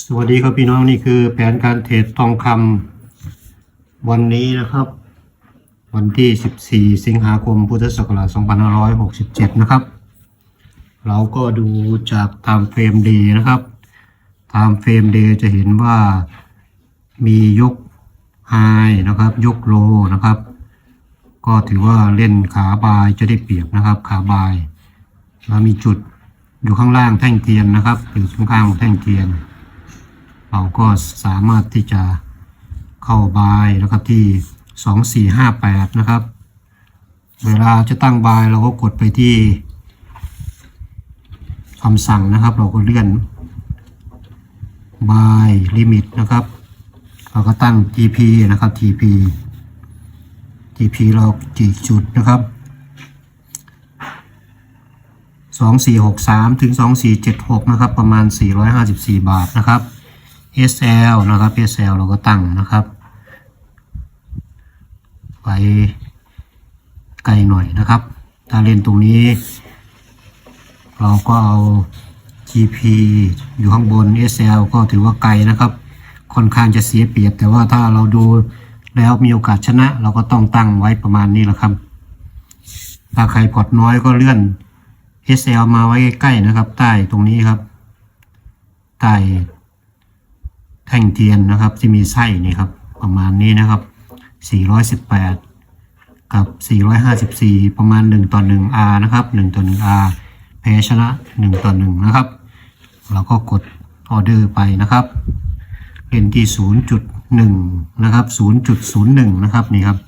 สวัสดีครับพี่น้องนี่คือแผนการเทรดทองคำวันนี้นะครับ วันที่ 14 สิงหาคมพุทธศักราช2567 นะครับ เราก็ดูจากตามเฟรมดีนะครับ ตามเฟรมเดย์จะเห็นว่ามียกไฮนะครับ ยกโลนะครับ ก็ถือว่าเล่นขาบายจะได้เปรียบนะครับ ขาบายแล้วมีจุดอยู่ข้างล่างแท่งเทียนนะครับอยู่ข้างข้างๆแท่งเทียน เราก็สามารถที่จะเข้าบายนะครับที่สองสี่ห้าแปดนะครับ เวลาจะตั้งบายเราก็กดไปที่คำสั่งนะครับ เราก็เลื่อนบายลิมิตนะครับ เราก็ตั้ง GP นะครับ TP GP เรากี่จุดนะครับ 2463 ถึง 2476 นะครับ ประมาณ 454 บาทนะครับ SL นะครับ SL เราก็ตั้งนะครับไปไกลหน่อยนะครับ ถ้าเล่นตรงนี้ เราก็เอา GP อยู่ข้างบน SL ก็ถือว่าไกลนะครับ ค่อนข้างจะเสียเปรียบ แต่ว่าถ้าเราดูแล้วมีโอกาสชนะ เราก็ต้องตั้งไว้ประมาณนี้แหละครับ ถ้าใครพอร์ตน้อยก็เลื่อน SL มาไว้ใกล้ๆนะครับ ใต้ตรงนี้ครับ ใต้ แท่งเทียนนะครับ ที่มีไส้นี่ครับประมาณนี้นะครับ 418 กับ 454 ประมาณ 1 ต่อ 1 R นะครับ 1 ต่อ 1 R แพ้ชนะ 1 ต่อ 1 นะครับ เราก็กดออเดอร์ไปนะครับเล่นที่ 0.1 นะครับ 0.01 นะครับนี่ครับ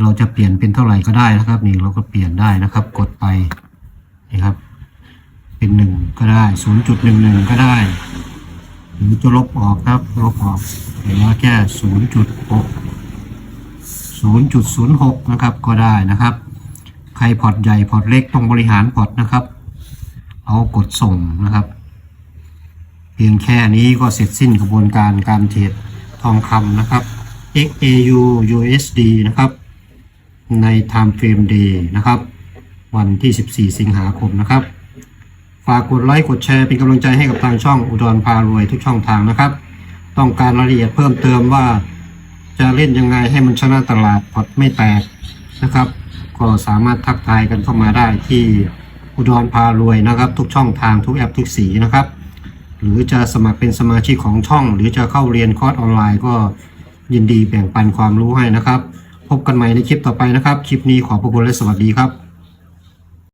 เราจะเปลี่ยนเป็นเท่าไหร่ก็ได้นะครับ นี่เราก็เปลี่ยนได้นะครับ กดไปนี่ครับ เป็นหนึ่งก็ได้ 0.11 ก็ได้ หรือจะลบออกครับลบออกเหลือแค่0.6 0.06นะครับก็ได้นะครับ ใครพอร์ตใหญ่พอร์ตเล็กต้องบริหารพอร์ตนะครับ เอากดส่งนะครับ เพียงแค่นี้ก็เสร็จสิ้นกระบวนการการเทรดทองคำนะครับ XAU USD นะครับใน Time Frame Day นะครับ วันที่ 14 สิงหาคมนะครับ ฝากกดไลค์กดแชร์เป็นกำลังใจให้กับทางช่องอุดรพารวยทุกช่องทางนะครับ ต้องการรายละเอียดเพิ่มเติมว่า จะเล่นยังไงให้มันชนะตลาดพอร์ตไม่แตกนะครับ ก็สามารถทักทายกันเข้ามาได้ที่อุดรพารวยนะครับ ทุกช่องทางทุกแอปทุกสีนะครับ หรือจะสมัครเป็นสมาชิกของช่อง หรือจะเข้าเรียนคอร์สออนไลน์ก็ยินดีแบ่งปันความรู้ให้นะครับ พบกันใหม่ในคลิปต่อไปนะครับ คลิปนี้ขอบพระคุณและสวัสดีครับ